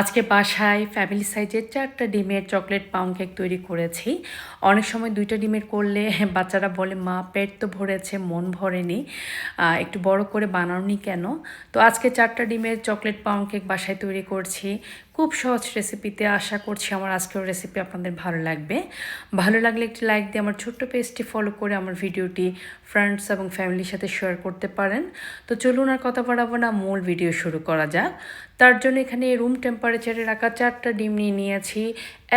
আজকে বাসায় ফ্যামিলি সাইজের চারটা ডিমের চকলেট পাউন্ড কেক তৈরি করেছি। অনেক সময় দুইটা ডিমের করলে বাচ্চারা বলে, মা, পেট তো ভরেছে, মন ভরেনি একটু বড় করে বানাওনি কেন? তো আজকে চারটা ডিমের চকলেট পাউন্ড কেক বাসায় তৈরি করছি। খুব সহজ রেসিপিতে আশা করছি আমার আজকের রেসিপি আপনাদের ভালো লাগবে। ভালো লাগলে একটি লাইক দিয়ে আমার ছোট্ট পেজটি ফলো করে আমার ভিডিওটি ফ্রেন্ডস এবং ফ্যামিলির সাথে শেয়ার করতে পারেন। তো চলুন আর কথা বাড়াবো না, মূল ভিডিও শুরু করা যাক। তার জন্য এখানে রুম টেম্পারেচারে রাখা চারটা ডিম নিয়ে নিয়েছি।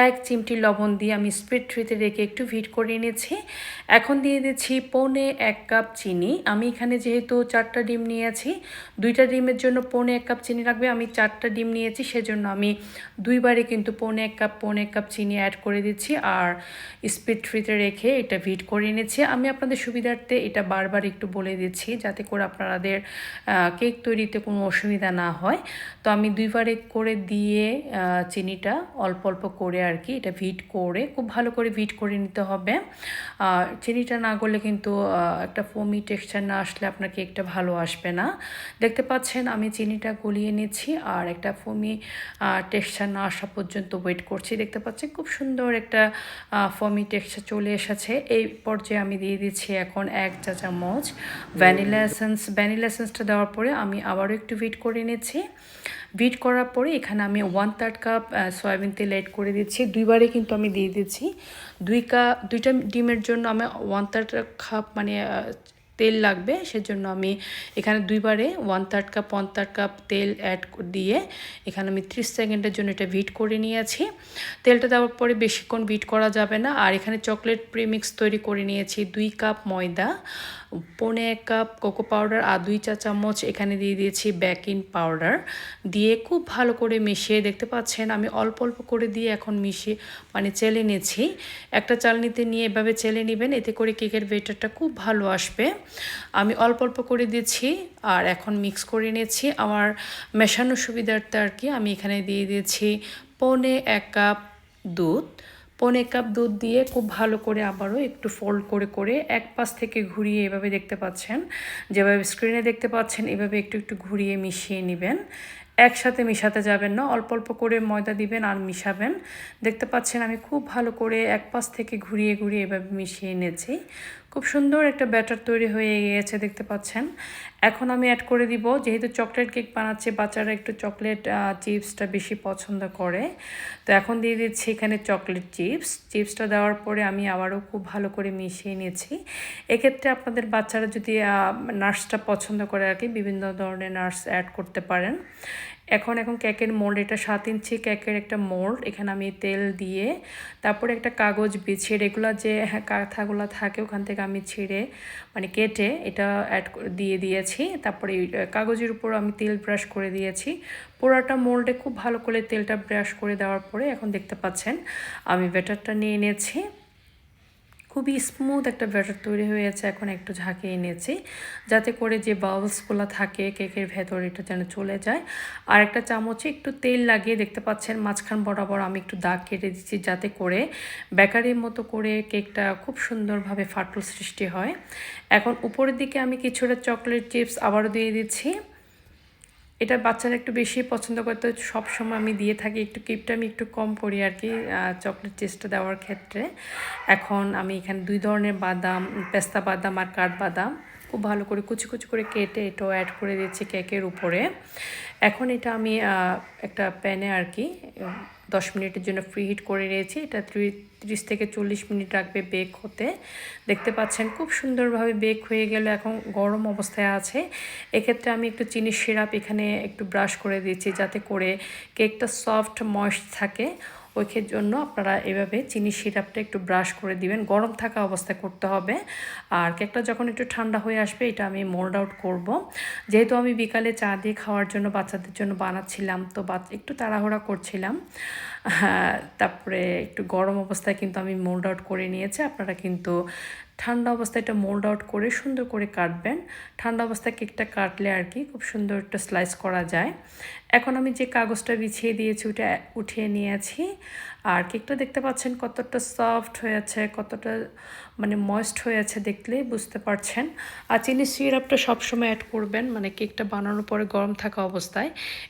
এক চিমটি লবণ দিয়ে আমি স্পিড ট্রিতে রেখে একটু ভিট করে নিয়েছি এখন দিয়ে দিচ্ছি পৌনে এক কাপ চিনি। আমি এখানে যেহেতু চারটা ডিম নিয়েছি, দুইটা ডিমের জন্য পৌনে এক কাপ চিনি লাগবে। আমি চারটা ডিম নিয়েছি, সেজন্য আমি দুইবারে কিন্তু পৌনে এক কাপ পৌনে এক কাপ চিনি অ্যাড করে দিচ্ছি আর স্পিড ট্রিতে রেখে এটা ভিট করে এনেছি। আমি আপনাদের সুবিধার্থে এটা বারবার একটু বলে দিচ্ছি যাতে করে আপনাদের কেক তৈরিতে কোনো অসুবিধা না হয়। তো আমি দুইবারে করে দিয়ে চিনিটা অল্প অল্প করে আর কি এটা ভিট করে খুব ভালো করে ভিট করে নিতে হবে। আর চিনিটা না গলে কিন্তু একটা ফোমি টেক্সচার না আসলে আপনার কেকটা ভালো আসবে না। দেখতে পাচ্ছেন আমি চিনিটা গলিয়ে নিচ্ছি আর একটা ফোমি টেক্সচার না আসা পর্যন্ত ওয়েট করছি। দেখতে পাচ্ছেন খুব সুন্দর একটা ফমি টেক্সচার চলে এসেছে। এই পর্যায়ে আমি দিয়ে দিচ্ছি এখন এক চা চামচ ভ্যানিলা এসেন্স ভ্যানিলা এসেন্সটা দেওয়ার পরে আমি আবারও একটু ভিট করে নিচ্ছি। বিট করার পরে এখানে আমি ওয়ান থার্ড কাপ সয়াবিন তেল অ্যাড করে দিচ্ছি। দুইবারে কিন্তু আমি দিয়ে দিচ্ছি। দুই কাপ দুইটা ডিমের জন্য আমি ওয়ান থার্ড কাপ মানে তেল লাগবে। সেজন্য আমি এখানে দুইবারে one third cup one third cup তেল অ্যাড দিয়ে এখানে আমি ত্রিশ সেকেন্ডের জন্য এটা ভিট করে নিয়েছি। তেলটা দেওয়ার পরে বেশিক্ষণ ভিট করা যাবে না। আর এখানে চকলেট প্রিমিক্স তৈরি করে নিয়েছি, দুই কাপ ময়দা। পৌনে এক কাপ কোকো পাউডার আর দুই চা চামচ এখানে দিয়ে দিয়েছি বেকিং পাউডার। দিয়ে খুব ভালো করে মিশিয়ে, দেখতে পাচ্ছেন আমি অল্প অল্প করে দিয়ে এখন মিশিয়ে মানে চেলে নিয়েছি। একটা চালনিতে নিয়ে এভাবে চেলে নেবেন, এতে করে কেকের বেটারটা খুব ভালো আসবে। আমি অল্প অল্প করে দিচ্ছি আর এখন মিক্স করে নিয়েছি। আমার মেশানোর সুবিধার্থে আর কি আমি এখানে দিয়ে দিয়েছি পৌনে এক কাপ দুধ। পৌনে কাপ দুধ দিয়ে খুব ভালো করে আবারও একটু ফোল্ড করে করে এক পাশ থেকে ঘুরিয়ে এভাবে দেখতে পাচ্ছেন। যেভাবে স্ক্রিনে দেখতে পাচ্ছেন, এভাবে একটু একটু ঘুরিয়ে মিশিয়ে নেবেন। একসাথে মিশাতে যাবেন না, অল্প অল্প করে ময়দা দিবেন আর মিশাবেন। দেখতে পাচ্ছেন আমি খুব ভালো করে এক পাশ থেকে ঘুরিয়ে ঘুরিয়ে এভাবে মিশিয়ে এনেছি খুব সুন্দর একটা ব্যাটার তৈরি হয়ে গিয়েছে, দেখতে পাচ্ছেন। এখন আমি অ্যাড করে দিব, যেহেতু চকলেট কেক বানাচ্ছে, বাচ্চারা একটু চকলেট চিপসটা বেশি পছন্দ করে। তো এখন দিয়ে দিচ্ছি এখানে চকলেট চিপস চিপসটা দেওয়ার পরে আমি আবারও খুব ভালো করে মিশিয়ে নিয়েছি এক্ষেত্রে আপনাদের বাচ্চারা যদি নার্সটা পছন্দ করে আর কি, বিভিন্ন ধরনের নার্স অ্যাড করতে পারেন। এখন এখন কেকের মোল্ড এটা সাত ইঞ্চি কেকের একটা মোল্ড এখানে আমি তেল দিয়ে তারপরে একটা কাগজ বিছিয়ে রেগুলার যে হ্যাঁ, কাঁথাগুলো থাকে ওখান থেকে আমি ছিঁড়ে মানে কেটে এটা অ্যাড দিয়ে দিয়েছি। তারপরে কাগজের উপর আমি তেল ব্রাশ করে দিয়েছি। পুরাটা মোল্ডে খুব ভালো করে তেলটা ব্রাশ করে দেওয়ার পরে এখন দেখতে পাচ্ছেন আমি ব্যাটারটা নিয়ে নিয়েছি। খুবই স্মুথ একটা ব্যাটার তৈরি হয়েছে এখন একটু ঝাঁকিয়ে নিয়েছি। যাতে করে যে বাউলসগুলো থাকে, কেকের ভেতর এটা যেন চলে যায়। আর একটা চামচে একটু তেল লাগিয়ে দেখতে পাচ্ছেন, মাঝখান বরাবর আমি একটু দাগ কেটে দিচ্ছি, যাতে করে বেকারির মতো করে কেকটা খুব সুন্দরভাবে ফাটল সৃষ্টি হয়। এখন উপরের দিকে আমি কিছুটা চকলেট চিপস আবারও দিয়ে দিচ্ছি। এটা বাচ্চারা একটু বেশি পছন্দ করতে সবসময় আমি দিয়ে থাকি। একটু কিপটা আমি একটু কম করি আর কি চকলেট চিপসটা দেওয়ার ক্ষেত্রে। এখন আমি এখানে দুই ধরনের বাদাম, পেস্তা বাদাম আর কাঠ বাদাম। খুব ভালো করে কুচি কুচি করে কেটে এটাও অ্যাড করে দিচ্ছি কেকের উপরে। এখন এটা আমি একটা প্যানে আর কি দশ মিনিটের জন্য ফ্রি হিট করে নিয়েছি। এটা ত্রিশ থেকে চল্লিশ মিনিট রাখবে বেক হতে। দেখতে পাচ্ছেন খুব সুন্দরভাবে বেক হয়ে গেল, এখন গরম অবস্থায় আছে। এক্ষেত্রে আমি একটু চিনির সিরাপ এখানে একটু ব্রাশ করে দিয়েছি যাতে করে কেকটা সফট ময়েস্ট থাকে। ওইখের জন্য আপনারা এভাবে চিনি সিরাপটা একটু ব্রাশ করে দিবেন। গরম থাকা অবস্থায় করতে হবে। আর কেকটা যখন একটু ঠান্ডা হয়ে আসবে এটা আমি মোল্ড আউট করব। যেহেতু আমি বিকালে চা দিয়ে খাওয়ার জন্য বাচ্চাদের জন্য বানাচ্ছিলাম তো একটু তাড়াহুড়া করছিলাম। হ্যাঁ, তারপরে একটু গরম অবস্থায় কিন্তু আমি মোল্ড আউট করে নিয়েছি। আপনারা কিন্তু ঠান্ডা অবস্থায় এটা মোল্ড আউট করে সুন্দর করে কাটবেন। ঠান্ডা অবস্থায় কেকটা কাটলে আর কি খুব সুন্দর একটা স্লাইস করা যায়। এখন আমি যে কাগজটা বিছিয়ে দিয়েছি ওটা উঠিয়ে নিয়েছি। আর কেকটা দেখতে পাচ্ছেন কতটা সফট হয়েছে, কতটা মানে ময়েস্ট হয়েছে দেখলেই বুঝতে পারছেন। আর চিনি সিরাপটা সবসময় অ্যাড করবেন মানে কেকটা বানানোর পরে গরম থাকা অবস্থায়।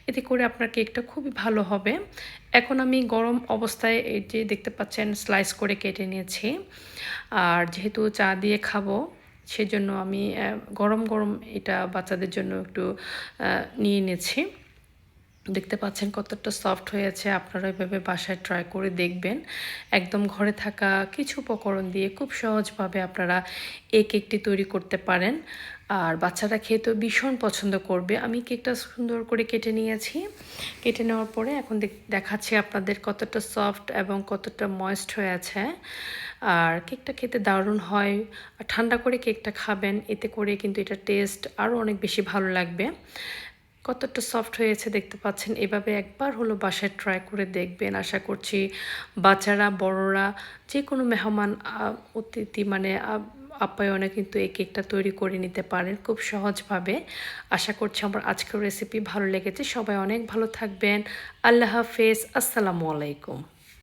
এতে করে আপনার কেকটা খুবই ভালো হবে। এখন আমি গরম অবস্থায় এই যে দেখতে পাচ্ছেন স্লাইস করে কেটে নিয়েছি। আর যেহেতু চা দিয়ে খাব, সেজন্য আমি গরম গরম এটা বাচ্চাদের জন্য একটু নিয়ে নিয়েছি। দেখতে পাচ্ছেন কতটা সফট হয়েছে, আপনারা এভাবে বাসায় ট্রাই করে দেখবেন। একদম ঘরে থাকা কিছু উপকরণ দিয়ে খুব সহজভাবে আপনারা এই কেকটি তৈরি করতে পারেন। আর বাচ্চারা খেতেও ভীষণ পছন্দ করবে। আমি কেকটা সুন্দর করে কেটে নিয়েছি। কেটে নেওয়ার পরে এখন দেখ- দেখাচ্ছি আপনাদের কতটা সফট এবং কতটা ময়েস্ট হয়ে আছে আর কেকটা খেতে দারুণ হয়। ঠান্ডা করে কেকটা খাবেন, এতে করে কিন্তু এটা টেস্ট আরও অনেক বেশি ভালো লাগবে। কতটা সফট হয়েছে দেখতে পাচ্ছেন। এভাবে একবার হলো বাসায় ট্রাই করে দেখবেন। আশা করছি বাচ্চারা, বড়রা যে কোনো মেহমান অতিথি মানে আপ্যায়নে কিন্তু এই কেকটা তৈরি করে নিতে পারেন খুব সহজভাবে। আশা করছি আমার আজকের রেসিপি ভালো লেগেছে। সবাই অনেক ভালো থাকবেন। আল্লাহ হাফেজ। আসসালামু আলাইকুম।